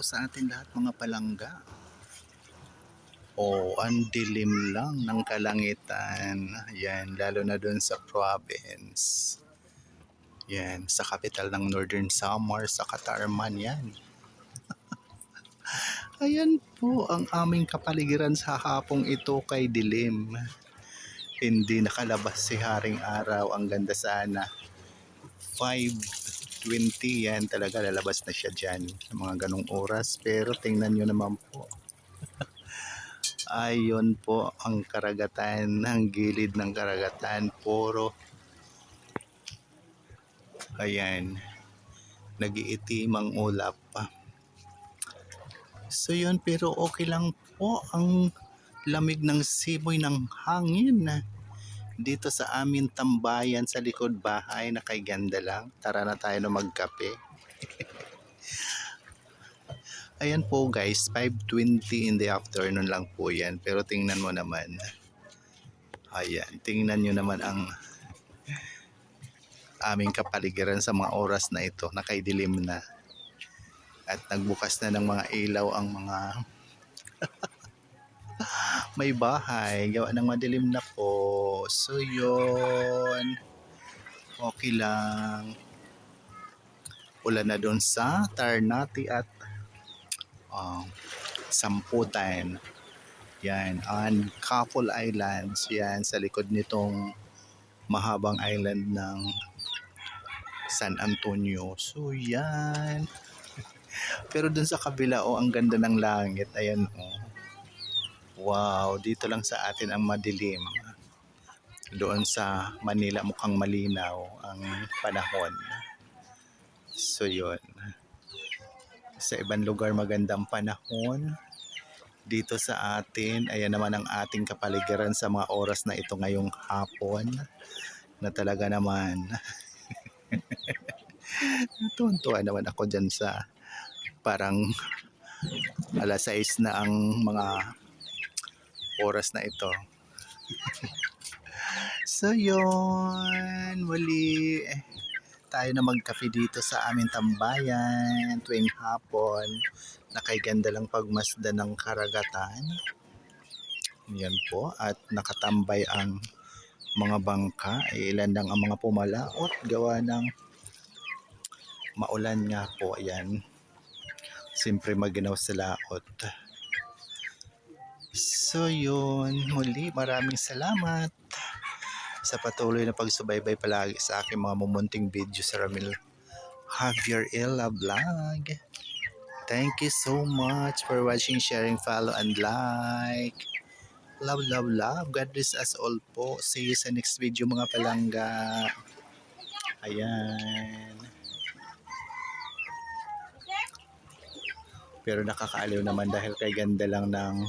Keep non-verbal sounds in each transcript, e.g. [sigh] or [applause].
po sa atin lahat mga palangga. Oh, ang dilim lang ng kalangitan. Yan, lalo na doon sa province. Yan, sa capital ng Northern Samar, sa Katarman yan. [laughs] Ayan po ang aming kapaligiran sa hapong ito kay dilim. Hindi nakalabas si Haring Araw. Ang ganda sana. 5.20 yan talaga lalabas na siya dyan sa mga ganong oras. Pero tingnan nyo naman po. [laughs] Ayon po ang karagatan, ang gilid ng karagatan, puro. Ayan, nagiitim ang ulap pa. So yun, pero okay lang po ang lamig ng simoy ng hangin dito sa amin tambayan sa likod bahay na kay ganda lang. Tara na tayo na magkape. [laughs] Ayan po guys, 5.20 in the afternoon lang po yan. Pero tingnan mo naman. Ayan, tingnan nyo naman ang aming kapaligiran sa mga oras na ito. Nakaidilim na. At nagbukas na ng mga ilaw ang mga [laughs] may bahay. Gawa ng madilim na po. So yun. Okay lang. Ulan na doon sa Tarnati at uh, Samputan. Yan, on Kapul Islands. Yan, sa likod nitong mahabang island ng San Antonio. So, yan. [laughs] Pero dun sa kabila, oh, ang ganda ng langit. Ayan, oh. Wow, dito lang sa atin ang madilim. Doon sa Manila mukhang malinaw ang panahon. So, yun sa ibang lugar magandang panahon. Dito sa atin, ayan naman ang ating kapaligiran sa mga oras na ito ngayong hapon na talaga naman [laughs] tuwan-tuwa naman ako dyan sa parang alas 6 na ang mga oras na ito. [laughs] so yun, muli tayo na magkape dito sa aming tambayan tuwing hapon. Nakaiganda lang pagmasda ng karagatan. Yan po. At nakatambay ang mga bangka. Ilan lang ang mga pumalaot. Gawa ng maulan nga po. Ayan. Siyempre maginaw sa laot. So yun. Muli maraming salamat sa patuloy na pagsubaybay palagi sa aking mga mumunting video sa Ramil Javier Ella Vlog. Thank you so much for watching, sharing, follow, and like. Love, love, love. God bless us all po. See you sa next video mga palangga. Ayan. Pero nakakaaliw naman dahil kay ganda lang ng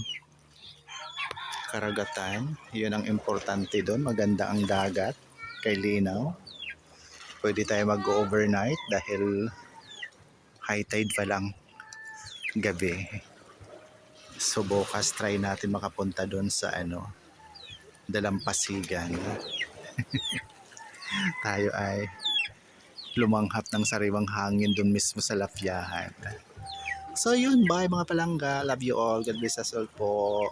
karagatan. Yun ang importante doon. Maganda ang dagat kay Linaw. Pwede tayo mag-overnight dahil high tide pa lang gabi. So bukas try natin makapunta doon sa ano, Dalampasigan. [laughs] tayo ay lumanghap ng sariwang hangin doon mismo sa Lafyahan. So yun, bye mga palangga. Love you all. God bless us all po.